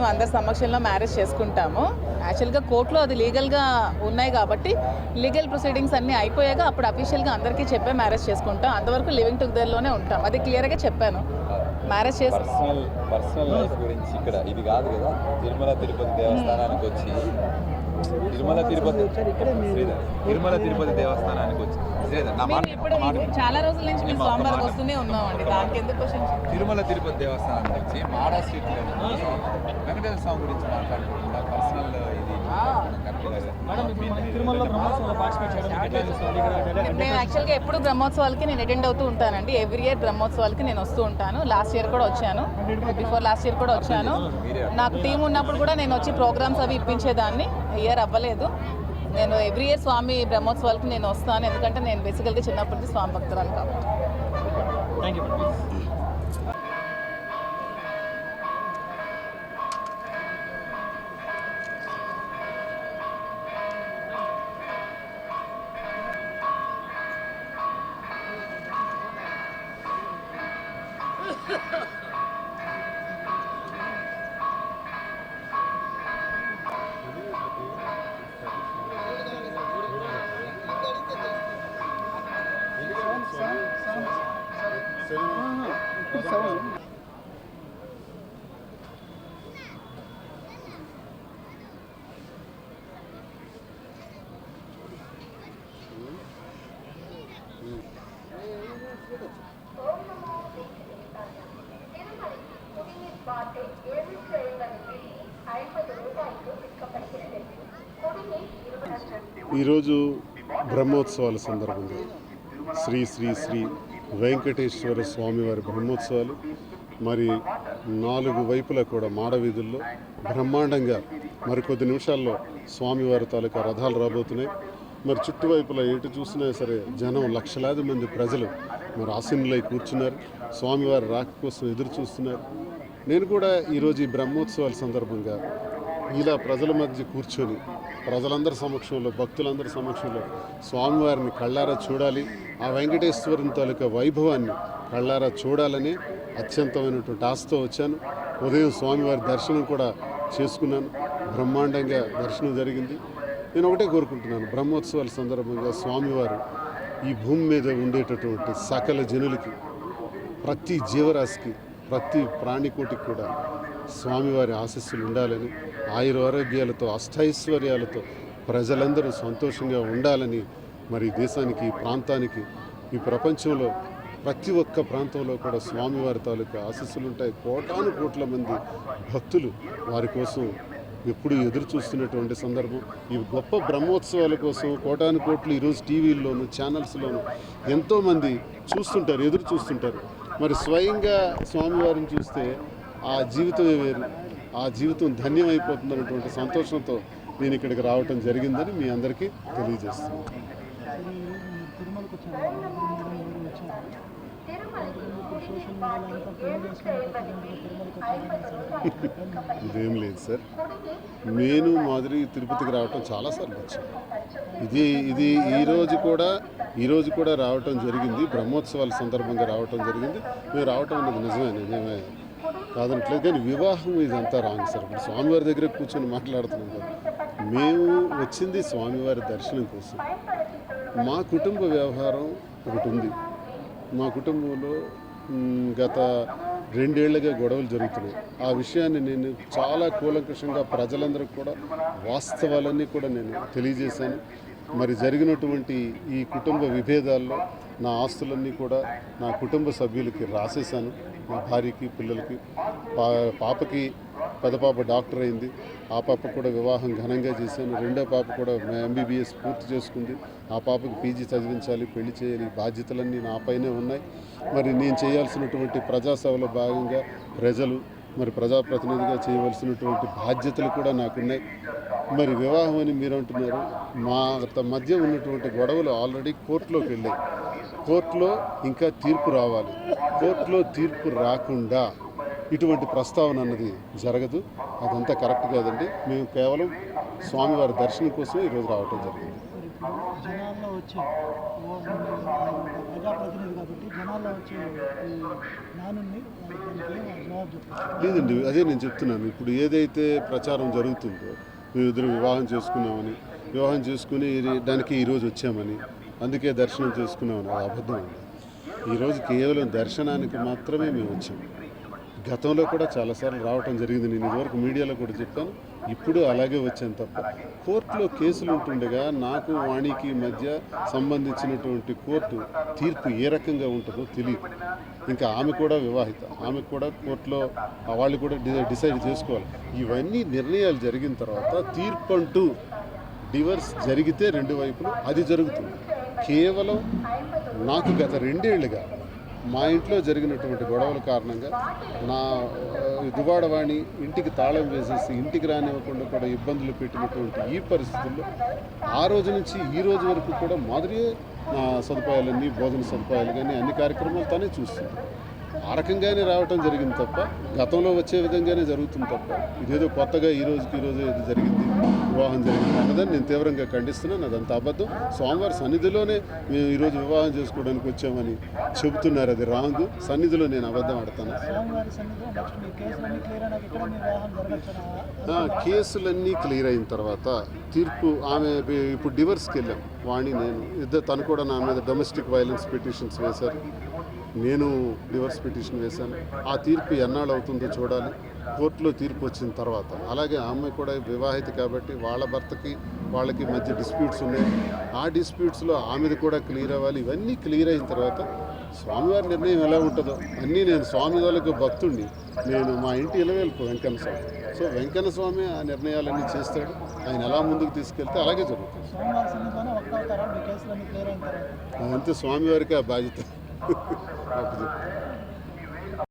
మేము అందరి సమక్షంలో మ్యారేజ్ చేసుకుంటాము. యాక్చువల్గా కోర్టులో అది లీగల్గా ఉన్నాయి కాబట్టి లీగల్ ప్రొసీడింగ్స్ అన్నీ అయిపోయాక అప్పుడు అఫీషియల్గా అందరికీ చెప్పే మ్యారేజ్ చేసుకుంటాం. అంతవరకు లివింగ్ టుగెదర్లోనే ఉంటాం. అది క్లియర్గా చెప్పాను. మ్యారేజ్ చేసి పర్సనల్ పర్సనల్ లైఫ్ గురించి ఇక్కడ ఇది కాదు కదా? తిరుమల తిరుపతి దేవస్థానానికి వచ్చి తిరుమల తిరుపతి శ్రీధర్ తిరుమల తిరుపతి దేవస్థానానికి వచ్చి శ్రీధర్ నా మాట మేము చాలా రోజుల నుంచి మేము సోమవారం వస్తూనే ఉన్నామండి. దానికి ఎందుకు క్వశ్చన్ తిరుమల తిరుపతి దేవస్థానానికి వచ్చి మాడా స్ట్రీట్లో వెంకటేశ్వర స్వామి గురించి మాట్లాడుకుంటా పర్సనల్ ఇది. నేను యాక్చువల్గా ఎప్పుడు బ్రహ్మోత్సవాలకి నేను అటెండ్ అవుతూ ఉంటానండి. ఎవ్రీ ఇయర్ బ్రహ్మోత్సవాలకి నేను వస్తూ ఉంటాను. లాస్ట్ ఇయర్ ఇయర్ కూడా వచ్చాను. బిఫోర్ లాస్ట్ ఇయర్ కూడా వచ్చాను. నాకు టీం ఉన్నప్పుడు కూడా నేను వచ్చి ప్రోగ్రామ్స్ అవి ఇప్పించేదాన్ని. ఇయర్ అవ్వలేదు. నేను ఎవ్రీ ఇయర్ స్వామి బ్రహ్మోత్సవాలకు నేను వస్తాను. ఎందుకంటే నేను బేసికల్గా చిన్నప్పటి నుంచి స్వామి భక్తురాలు కాబట్టి. ఈరోజు బ్రహ్మోత్సవాల సందర్భంగా శ్రీ శ్రీ శ్రీ వెంకటేశ్వర స్వామివారి బ్రహ్మోత్సవాలు మరి నాలుగు వైపులా కూడా మాడవీధుల్లో బ్రహ్మాండంగా మరికొద్ది నిమిషాల్లో స్వామివారి తాలూకా రథాలు రాబోతున్నాయి. మరి చుట్టువైపులా ఎటు చూసినా సరే జనం లక్షలాది మంది ప్రజలు మరి ఆసీనులై కూర్చున్నారు. స్వామివారి రాక కోసం ఎదురు చూస్తున్నారు. నేను కూడా ఈరోజు ఈ బ్రహ్మోత్సవాల సందర్భంగా ఇలా ప్రజల మధ్య కూర్చొని ప్రజలందరి సమక్షంలో భక్తులందరి సమక్షంలో స్వామివారిని కళ్ళారా చూడాలి. ఆ వెంకటేశ్వరుని తాలూకా వైభవాన్ని కళ్ళారా చూడాలని అత్యంతమైనటువంటి ఆశతో వచ్చాను. ఉదయం స్వామివారి దర్శనం కూడా చేసుకున్నాను. బ్రహ్మాండంగా దర్శనం జరిగింది. నేను ఒకటే కోరుకుంటున్నాను. బ్రహ్మోత్సవాల సందర్భంగా స్వామివారు ఈ భూమి మీద ఉండేటటువంటి సకల జనులకి ప్రతి జీవరాశికి ప్రతి ప్రాణికోటికి కూడా స్వామివారి ఆశస్సులు ఉండాలని ఆయురారోగ్యాలతో అష్టైశ్వర్యాలతో ప్రజలందరూ సంతోషంగా ఉండాలని మరి దేశానికి ఈ ప్రాంతానికి ఈ ప్రపంచంలో ప్రతి ఒక్క ప్రాంతంలో కూడా స్వామివారి తాలూకా ఆశస్సులు ఉంటాయి. కోటాను కోట్ల మంది భక్తులు వారి కోసం ఎప్పుడు ఎదురు చూస్తున్నటువంటి సందర్భం. ఈ గొప్ప బ్రహ్మోత్సవాల కోసం కోటాను కోట్లు ఈరోజు టీవీల్లోను ఛానల్స్లోను ఎంతోమంది చూస్తుంటారు ఎదురు చూస్తుంటారు. మరి స్వయంగా స్వామివారిని చూస్తే ఆ జీవితమే వేరు ఆ జీవితం ధన్యమైపోతుందన్నటువంటి సంతోషంతో నేను ఇక్కడికి రావటం జరిగిందని మీ అందరికీ తెలియజేస్తున్నాను. ఇదేం లేదు సార్. నేను మాదిరి తిరుపతికి రావటం చాలాసార్లు వచ్చాను. ఇది ఇది ఈరోజు కూడా ఈరోజు కూడా రావటం జరిగింది. బ్రహ్మోత్సవాల సందర్భంగా రావటం జరిగింది. మేము రావటం అనేది నిజమే నిజమే. కాదనట్లేదు. కానీ వివాహం ఇదంతా రాంగ్ సార్. ఇప్పుడు స్వామివారి దగ్గర కూర్చొని మాట్లాడుతున్నాం కదా. మేము వచ్చింది స్వామివారి దర్శనం కోసం. మా కుటుంబ వ్యవహారం ఒకటి ఉంది. మా కుటుంబంలో గత రెండేళ్ళుగా గొడవలు జరుగుతున్నాయి. ఆ విషయాన్ని నేను చాలా కూలంకషంగా ప్రజలందరికీ కూడా వాస్తవాలన్నీ కూడా నేను తెలియజేశాను. మరి జరిగినటువంటి ఈ కుటుంబ విభేదాల్లో నా ఆస్తులన్నీ కూడా నా కుటుంబ సభ్యులకి రాసేశాను. మా భార్యకి పిల్లలకి. పా పాపకి పెద్ద పాప డాక్టర్ అయింది. ఆ పాప కూడా వివాహం ఘనంగా చేశాను. రెండో పాప కూడా ఎంబీబీఎస్ పూర్తి చేసుకుంది. ఆ పాపకి పీజీ చదివించాలి పెళ్ళి చేయాలి. బాధ్యతలన్నీ నా పైనే ఉన్నాయి. మరి నేను చేయాల్సినటువంటి ప్రజాసేవలో భాగంగా ప్రజలు మరి ప్రజాప్రతినిధిగా చేయవలసినటువంటి బాధ్యతలు కూడా నాకున్నాయి. మరి వివాహం అని మీరు అంటున్నారు మా త- మధ్య ఉన్నటువంటి గొడవలు ఆల్రెడీ కోర్టులోకి వెళ్ళాయి. కోర్టులో ఇంకా తీర్పు రావాలి. కోర్టులో తీర్పు రాకుండా ఇటువంటి ప్రస్తావన అన్నది జరగదు. అదంతా కరెక్ట్ కాదండి. మేము కేవలం స్వామివారి దర్శనం కోసం ఈరోజు రావటం జరిగింది. లేదండి అదే నేను చెప్తున్నాను. ఇప్పుడు ఏదైతే ప్రచారం జరుగుతుందో మేమిద్దరం వివాహం చేసుకున్నామని వివాహం చేసుకుని దానికి ఈరోజు వచ్చామని అందుకే దర్శనం చేసుకున్నామని అది అబద్ధం అండి. ఈరోజు కేవలం దర్శనానికి మాత్రమే మేము వచ్చాం. గతంలో కూడా చాలాసార్లు రావటం జరిగింది. నేను ఇదివరకు మీడియాలో కూడా చెప్పాను. ఇప్పుడు అలాగే వచ్చాను తప్ప. కోర్టులో కేసులు ఉంటుండగా నాకు వాణికి మధ్య సంబంధించినటువంటి కోర్టు తీర్పు ఏ రకంగా ఉంటుందో తెలియదు. ఇంకా ఆమె కూడా వివాహిత. ఆమె కూడా కోర్టులో వాళ్ళు కూడా డిసైడ్ చేసుకోవాలి. ఇవన్నీ నిర్ణయాలు జరిగిన తర్వాత తీర్పు అంటూ డివర్స్ జరిగితే రెండు వైపులు అది జరుగుతుంది. కేవలం నాకు గత రెండేళ్ళుగా మా ఇంట్లో జరిగినటువంటి గొడవల కారణంగా నా దువాడవాణి ఇంటికి తాళం వేసేసి ఇంటికి రానివ్వకుండా కూడా ఇబ్బందులు పెట్టినటువంటి ఈ పరిస్థితుల్లో ఆ రోజు నుంచి ఈ రోజు వరకు కూడా మాదిరి సదుపాయాలన్నీ భోజన సదుపాయాలు కానీ అన్ని కార్యక్రమాలు తానే చూస్తుంది. ఆ రకంగానే రావటం జరిగింది తప్ప గతంలో వచ్చే విధంగానే జరుగుతుంది తప్ప ఇదేదో కొత్తగా ఈ రోజుకి ఈరోజు ఇది జరిగింది వివాహం జరిగింది అన్నదని నేను తీవ్రంగా ఖండిస్తున్నాను. అదంతా అబద్ధం. స్వామివారి సన్నిధిలోనే మేము ఈరోజు వివాహం చేసుకోవడానికి వచ్చామని చెబుతున్నారు అది రాంగ్ సన్నిధిలో నేను అబద్ధం ఆడతాను. కేసులన్నీ క్లియర్ అయిన తర్వాత తీర్పు ఆమె ఇప్పుడు డివర్స్కి వెళ్ళాం. వాణి నేను ఇద్దరు తను కూడా నా మీద డొమెస్టిక్ వైలెన్స్ పిటిషన్స్ వేశారు. నేను డివర్స్ పిటిషన్ వేశాను. ఆ తీర్పు ఎన్నాళ్ళు అవుతుందో చూడాలి. కోర్టులో తీర్పు వచ్చిన తర్వాత. అలాగే ఆ అమ్మాయి కూడా వివాహిత కాబట్టి వాళ్ళ భర్తకి వాళ్ళకి మధ్య డిస్ప్యూట్స్ ఉన్నాయి. ఆ డిస్ప్యూట్స్లో ఆమెది కూడా క్లియర్ అవ్వాలి. ఇవన్నీ క్లియర్ అయిన తర్వాత స్వామివారి నిర్ణయం ఎలా ఉంటుందో అన్నీ నేను స్వామి వాళ్ళకు భక్తుడిని నేను మా ఇంటి ఇలవేల్పు వెంకన్న స్వామి. సో వెంకన్న స్వామి ఆ నిర్ణయాలన్నీ చేస్తాడు. ఆయన ఎలా ముందుకు తీసుకెళ్తే అలాగే జరుగుతుంది. అదంతా స్వామివారికి ఆ బాధ్యత.